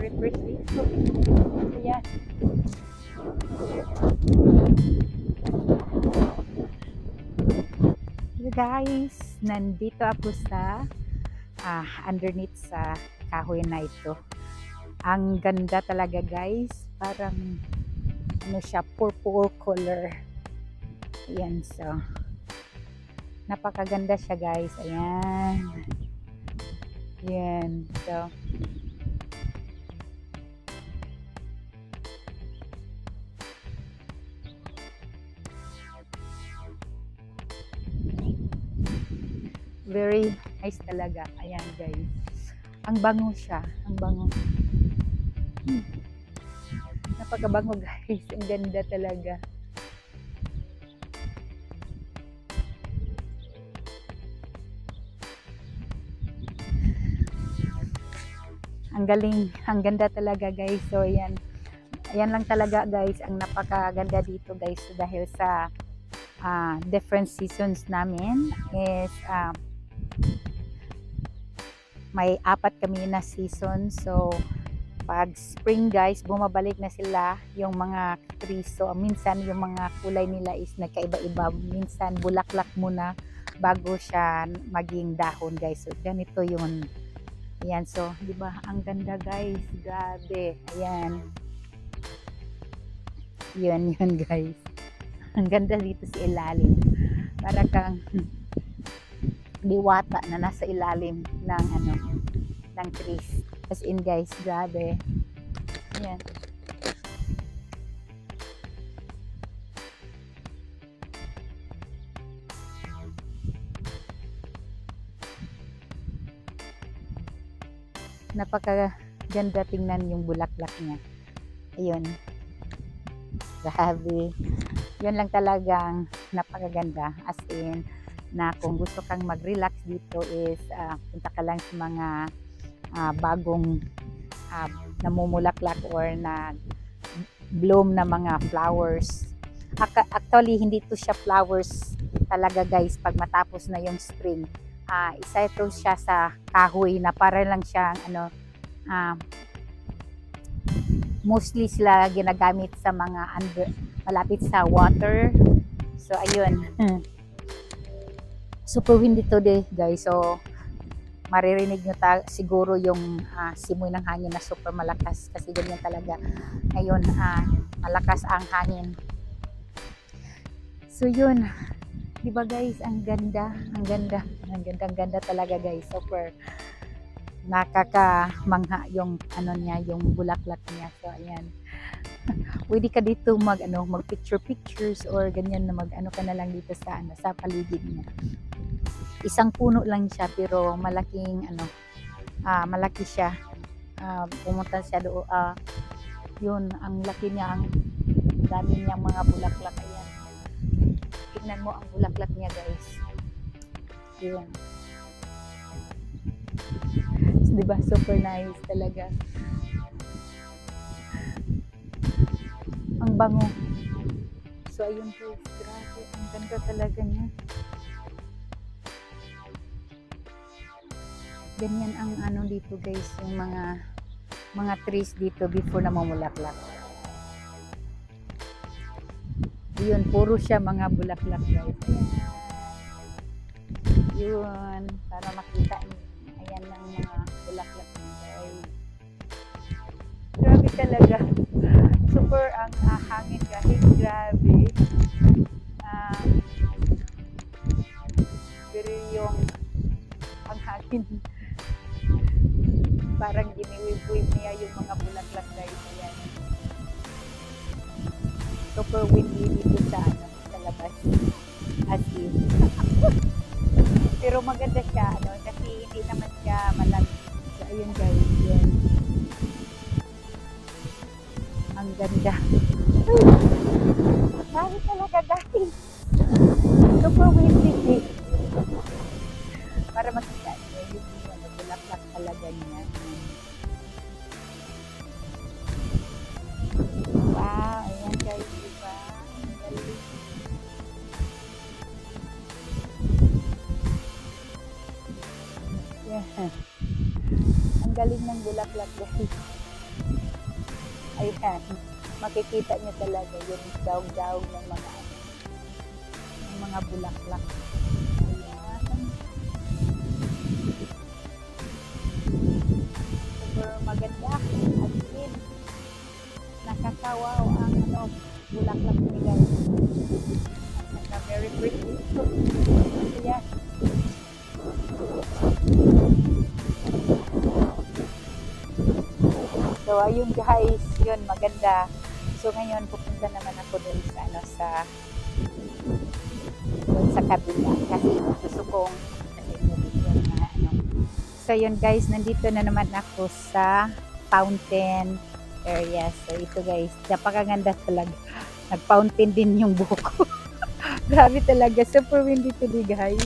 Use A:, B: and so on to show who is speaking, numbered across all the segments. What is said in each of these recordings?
A: very pretty. Ayan. Hello guys, nandito ako sa ah, underneath sa kahoy na ito. Ang ganda talaga guys, parang ano siya, purple color. Ayan, so napakaganda siya guys. Ayan. Ayan, so nice talaga. Ayan guys. Ang bango siya. Ang bango. Hmm. Napakabango guys. Ang ganda talaga. Ang galing. Ang ganda talaga guys. So ayan. Ayan lang talaga guys. Ang napakaganda dito guys. Dahil sa ah, different seasons namin is ah, may apat kami na season. So, pag spring guys, bumabalik na sila yung mga trees. So, minsan yung mga kulay nila is nagkaiba-iba. Minsan bulaklak muna bago siya maging dahon guys. So, ganito yun. Ayan, so, di ba? Ang ganda guys. Grabe. Ayan. Yun, yun guys. Ang ganda dito sa ilalim. Para kang diwata na nasa ilalim ng ano ng trees. As in guys, grabe. Ayan. Napaka ganda tingnan yung bulaklak niya. Ayun. Grabe. Yun lang talagang napakaganda. As in, na kung gusto kang mag-relax dito is ah, punta ka lang sa mga ah, bagong ah, namumulaklak or na bloom na mga flowers. Actually, hindi to siya flowers talaga guys pag matapos na yung spring. Ah, isa ito siya sa kahoy na para lang siyang ano ah, mostly sila ginagamit sa mga under, malapit sa water. So ayun. Super windy today guys. So maririnig nyo ta- siguro yung ah, simoy ng hangin na super malakas kasi ganyan talaga. Ngayon ah, malakas ang hangin. So yun. Di ba guys? Ang ganda ang ganda ang ganda ang ganda talaga guys. Super nakakamangha yung ano niya yung bulaklak niya. So ayan pwede ka dito mag ano mag picture pictures or ganyan na mag ano ka na lang dito sa ano sa paligid niya isang puno lang siya pero malaking ano ah malaki siya. Ah, pumunta siya do ah yun ang laki niya ang dami niyang mga bulaklak ayan. Tingnan mo ang bulaklak niya guys. Yun. Di ba super nice talaga ang bango. So ayun guys grabe ang ganda talaga niya. Ganyan ang ano dito guys yung mga mga trees dito before na mamulaklak yun puro siya mga bulaklak guys. Yun para makita niyo. Ayan ang mga bulaklak guys grabe talaga. Super ang grabe ah pero yung ang hangin parang giniwib-wib niya yung mga bulaklak guys. Ayan. Super windy dito sa, ano, sa labas. As. Pero maganda siya, ano, kasi hindi naman siya malamig. So, ayun guys, yun. Ang ganda. Dami talaga dati. Super windy. Para makita niyo yung ano, bulaklak talaga niya. Wow, ayan guys, diba? Galing. Yeah. Ang galing ng bulaklak guys. Ayan. Makikita niyo talaga yung daog-daog ng mga ano, ng mga bulaklak. Ayan. Super maganda. As in, nakakawaw ang ano, bulaklak ni guys. Naka very pretty. Ayan. So, ayun guys, yun, maganda. So, ngayon, pupunta naman ako doon sa, ano, sa, doon sa kabila. Kasi gusto kong, mga, ano. So, yun guys, nandito na naman ako sa fountain area. So, ito guys, napakaganda talaga. Nag-fountain din yung buko. Grabe talaga, super windy today guys.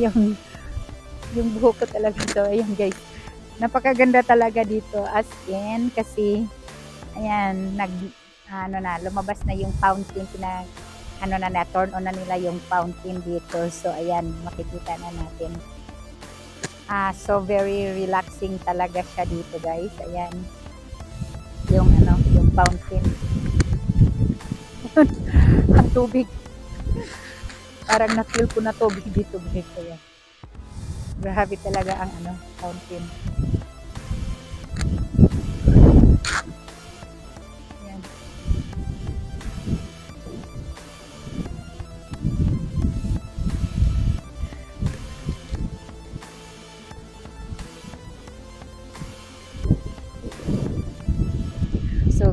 A: Yung, yung buhok ko talaga. So, ayun guys, napakaganda talaga dito as in kasi ayan nag ano na lumabas na yung fountain na ano na na turn on na nila yung fountain dito. So ayan makikita na natin. Ah so very relaxing talaga siya dito guys. Ayan. Yung ano yung fountain. Ang tubig. Parang na-feel ko na tubig dito guys. Ayan. Grabe talaga ang ano fountain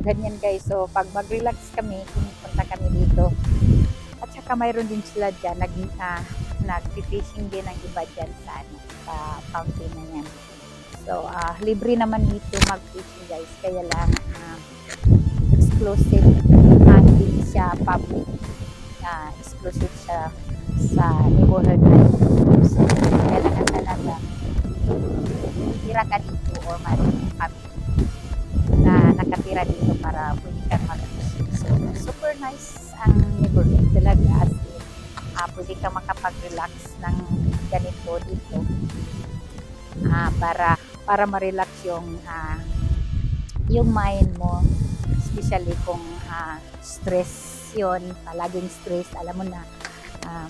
A: ganyan guys. So, pag mag-relax kami, pumunta kami dito. At saka mayroon din sila dyan, nag, uh, nag-fishing din ang iba dyan sa, ano, sa fountain na yan. So, ah, libre naman dito mag-fishing guys. Kaya lang, ah, exclusive. ah, hindi siya public. Ah, exclusive siya sa neighborhood na dito. So, kailangan talaga tira ka dito or mayroon family nakatira dito para pwede kang mag-fishing. So, super nice ang neighborhood talaga. As in, ah, pwede kang makapag-relax ng ganito dito. Ah, para para ma-relax yung ah, yung mind mo especially kung ah, stress yon palaging stress alam mo na ah,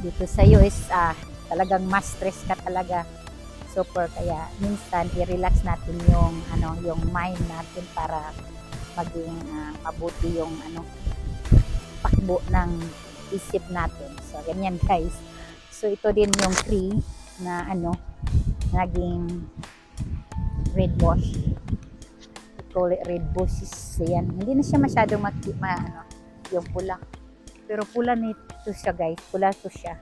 A: dito sa is ah, talagang mas stress ka talaga super kaya minsan i-relax natin yung ano yung mind natin para maging ah, mabuti yung ano pakbo ng isip natin so ganyan guys so ito din yung tree na ano naging red bush. Call it red bushes. Yan. Hindi na siya masyadong maki, ma, ano, yung pula. Pero pula nito siya guys. Pula to siya.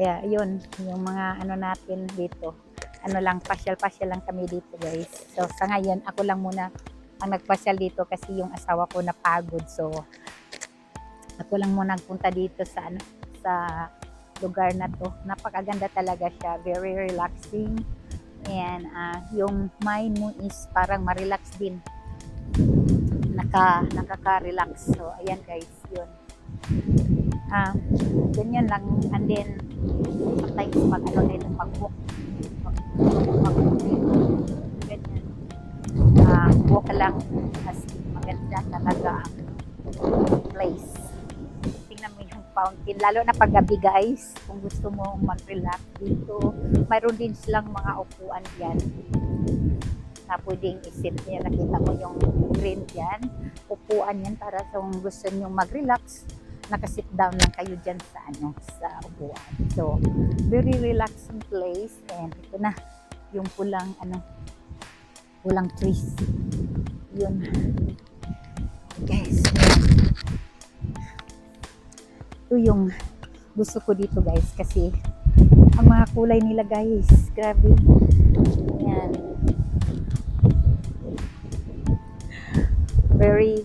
A: Kaya yun, yung mga ano natin dito. Ano lang, pasyal-pasyal lang kami dito guys. So sa ngayon, ako lang muna ang nagpasyal dito kasi yung asawa ko napagod. So ako lang muna nagpunta dito sa ano, sa lugar na to. Napakaganda talaga siya. Very relaxing. And ah, yung mind mo is parang ma-relax din. Naka, nakaka-relax. So, ayan guys, yun. Ah, ganyan lang. And then, sometimes mag ano mag-walk. Mag- mag-walk dito. Ganyan. Ah, walk lang. As in, maganda talaga ang place tingnan mo yung fountain. Lalo na pag gabi guys, kung gusto mo mag-relax dito, mayroon din silang mga upuan dyan na pwedeng isit niya. Nakita mo yung green dyan. Upuan yan para sa kung gusto nyo mag-relax, nakasit down lang kayo dyan sa ano sa upuan. So, very relaxing place and ito na yung pulang ano pulang trees. Yun. Guys, ito yung gusto ko dito guys kasi ang mga kulay nila guys grabe yan very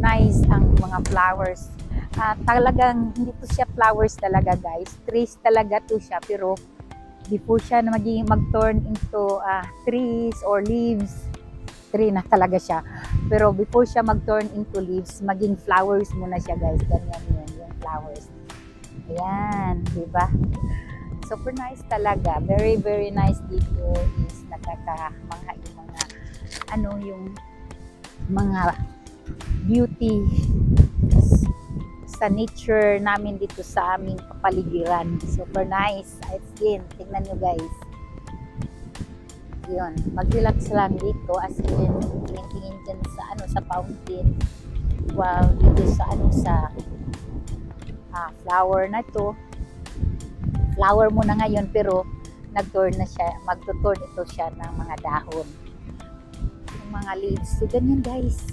A: nice ang mga flowers Ah, talagang hindi to siya flowers talaga guys. Trees talaga to siya pero before siya na magiging mag-turn into ah, trees or leaves. Tree na talaga siya. Pero before siya mag-turn into leaves maging flowers muna siya guys. Ganyan yun yung flowers. Ayan di ba? Super nice talaga. Very, very nice dito is nakakamangha yung mga, ano, yung mga beauty sa nature namin dito sa aming kapaligiran. Super nice. As in, tingnan nyo guys. Yun, mag-relax lang dito as in, tingin-tingin dyan sa ano, sa fountain. While dito sa ano, sa ah, flower na to. Flower muna ngayon pero nag-turn na siya, magtuturn ito siya ng mga dahon. Yung mga leaves. So, ganyan guys.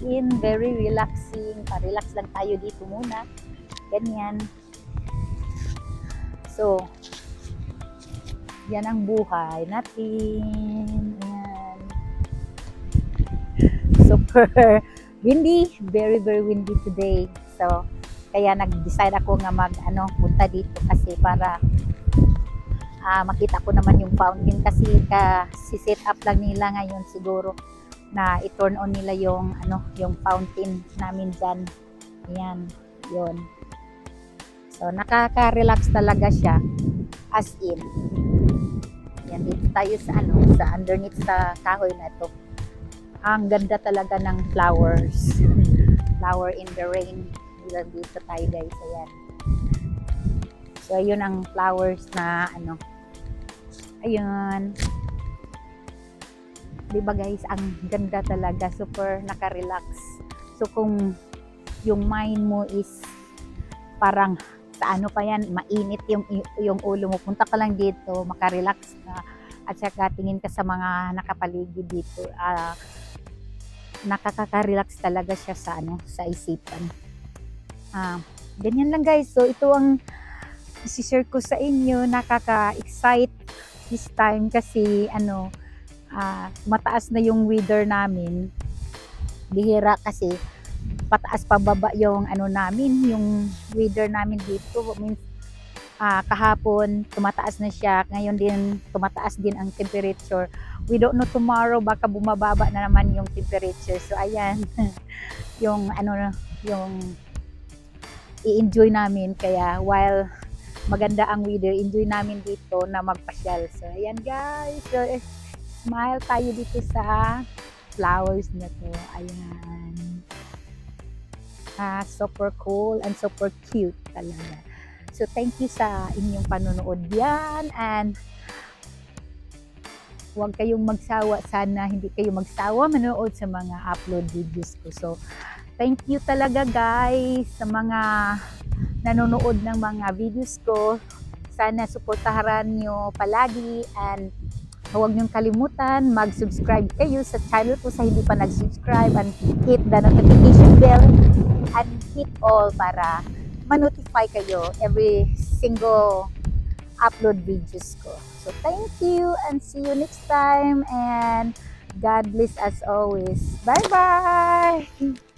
A: In, very relaxing. Pa-relax lang tayo dito muna. Ganyan. So, yan ang buhay natin. Ayan. Super windy. Very, very windy today. So, kaya nag-decide ako nga mag ano punta dito kasi para ah, makita ko naman yung fountain kasi ka si set up lang nila ngayon siguro na i-turn on nila yung ano yung fountain namin diyan. Ayan, yon. So nakaka-relax talaga siya as in. Yan dito tayo sa ano sa underneath sa kahoy na ito. Ang ganda talaga ng flowers. Flower in the rain lang dito tayo guys. Ayan. So, ayun ang flowers na ano. Ayun. Diba guys, ang ganda talaga. Super nakarelax. So, kung yung mind mo is parang sa ano pa yan, mainit yung, yung ulo mo. Punta ka lang dito, makarelax ka. At saka tingin ka sa mga nakapaligid dito. Ah, nakaka-relax talaga siya sa ano, sa isipan. Ah, ganyan lang guys. So ito ang isi-share ko sa inyo. Nakaka-excite this time kasi ano, ah, mataas na yung weather namin. Bihira kasi pataas pababa yung ano namin, yung weather namin dito. Means ah, kahapon tumataas na siya. Ngayon din tumataas din ang temperature. We don't know tomorrow baka bumababa na naman yung temperature. So ayan, yung ano yung i-enjoy namin. Kaya while maganda ang weather, enjoy namin dito na magpasyal. So, ayan guys. So, smile tayo dito sa flowers na to. Ayan. Ah, super cool and super cute talaga. So, thank you sa inyong panonood yan. And, huwag kayong magsawa. Sana hindi kayo magsawa manood sa mga upload videos ko. So, thank you talaga guys sa mga nanonood ng mga videos ko. Sana suportahan nyo palagi and huwag niyong kalimutan mag-subscribe kayo sa channel ko sa hindi pa nag-subscribe and hit the notification bell and hit all para ma-notify kayo every single upload videos ko. So thank you and see you next time and God bless as always. Bye-bye!